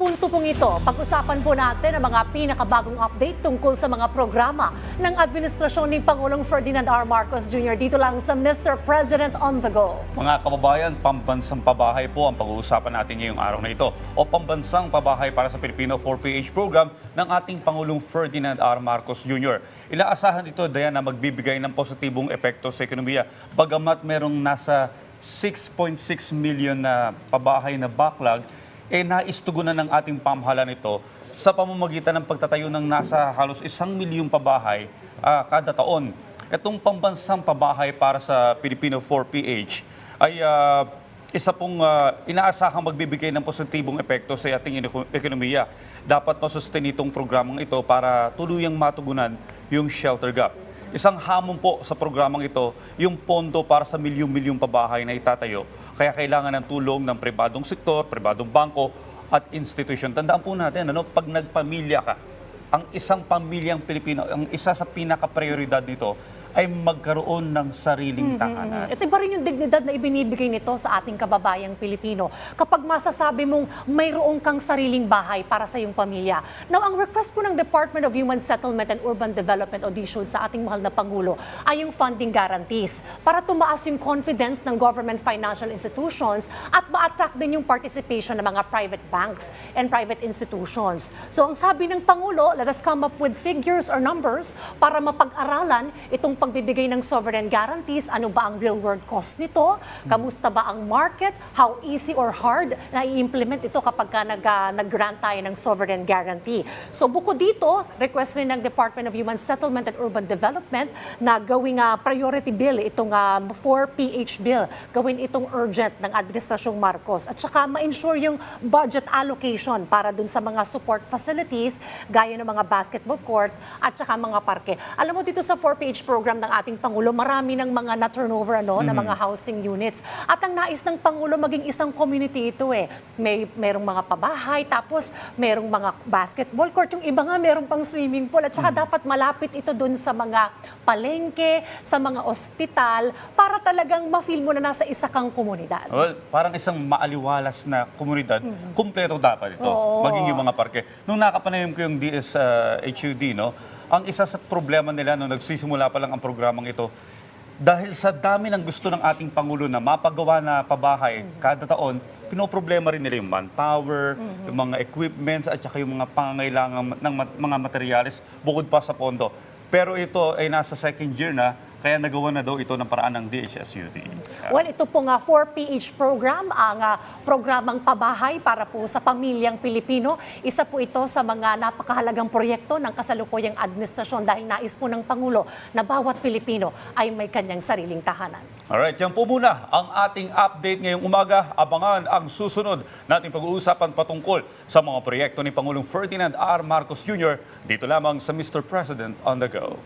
ito, pag-usapan po natin ang mga pinakabagong update tungkol sa mga programa ng administrasyon ni Pangulong Ferdinand R. Marcos Jr. dito lang sa Mr. President on the Go. Mga kababayan, pambansang pabahay po ang pag-uusapan natin ngayong araw na ito o pambansang pabahay para sa Pilipino 4PH program ng ating Pangulong Ferdinand R. Marcos Jr. Ilaasahan ito, Dayan, na magbibigay ng positibong epekto sa ekonomiya. Bagamat merong nasa 6.6 million na pabahay na backlog, eh naistugunan ng ating pamahalaan ito sa pamamagitan ng pagtatayo ng nasa halos isang milyong pabahay ah, kada taon. Itong pambansang pabahay para sa Filipino 4PH ay ah, isa pong ah, inaasahang magbibigay ng positibong epekto sa ating ekonomiya. Dapat masustain itong programang ito para tuluyang matugunan yung shelter gap. Isang hamon po sa programang ito, yung pondo para sa milyong-milyong pabahay na itatayo. Kaya kailangan ng tulong ng pribadong sektor, pribadong bangko at institusyon. Tandaan po natin, ano, pag nagpamilya ka, ang isang pamilyang Pilipino, ang isa sa pinaka-prioridad nito ay magkaroon ng sariling tahanan. Ito ba rin yung dignidad na ibinibigay nito sa ating kababayang Pilipino kapag masasabi mong mayroong kang sariling bahay para sa iyong pamilya. Now, ang request po ng Department of Human Settlement and Urban Development DSUD sa ating mahal na Pangulo ay yung funding guarantees para tumaas yung confidence ng government financial institutions at ma-attract din yung participation ng mga private banks and private institutions. So, ang sabi ng Pangulo, let us come up with figures or numbers para mapag-aralan itong pagbibigay ng sovereign guarantees. Ano ba ang real world cost nito? Kamusta ba ang market? How easy or hard na i-implement ito kapag ka nag, ah, nag-grant tayo ng sovereign guarantee? So bukod dito, request rin ng Department of Human Settlement and Urban Development na gawing ah, priority bill itong ah, 4PH bill. Gawin itong urgent ng Administrasyong Marcos. At saka ma-ensure yung budget allocation para dun sa mga support facilities gaya ng mga basketball courts at saka mga parke. Alam mo dito sa 4PH program ng ating Pangulo, marami ng mga na-turnover ano, na mga housing units. At ang nais ng Pangulo maging isang community ito eh. May merong mga pabahay, tapos merong mga basketball court. Yung iba nga merong pang swimming pool. At saka dapat malapit ito dun sa mga palengke, sa mga ospital, para talagang ma-feel mo na nasa isa kang komunidad. Well, parang isang maaliwalas na komunidad, kumpleto dapat ito, Oo. maging yung mga parke. Nung nakapanayam ko yung DSHUD, no, ang isa sa problema nila nung nagsisimula pa lang ang programang ito, dahil sa dami ng gusto ng ating Pangulo na mapagawa na pabahay kada taon, pinoproblema rin nila yung manpower, yung mga equipments, at saka yung mga pangangailangan ng mat- mga materyales bukod pa sa pondo. Pero ito ay nasa second year na, kaya nagawa na daw ito ng paraan ng DHSUD. Well, ito po nga 4PH program, ang ah, programang pabahay para po sa pamilyang Pilipino. Isa po ito sa mga napakahalagang proyekto ng kasalukuyang administrasyon dahil nais po ng Pangulo na bawat Pilipino ay may kanyang sariling tahanan. Alright, yan po muna ang ating update ngayong umaga. Abangan ang susunod nating pag-uusapan patungkol sa mga proyekto ni Pangulong Ferdinand R. Marcos Jr. dito lamang sa Mr. President on the Go.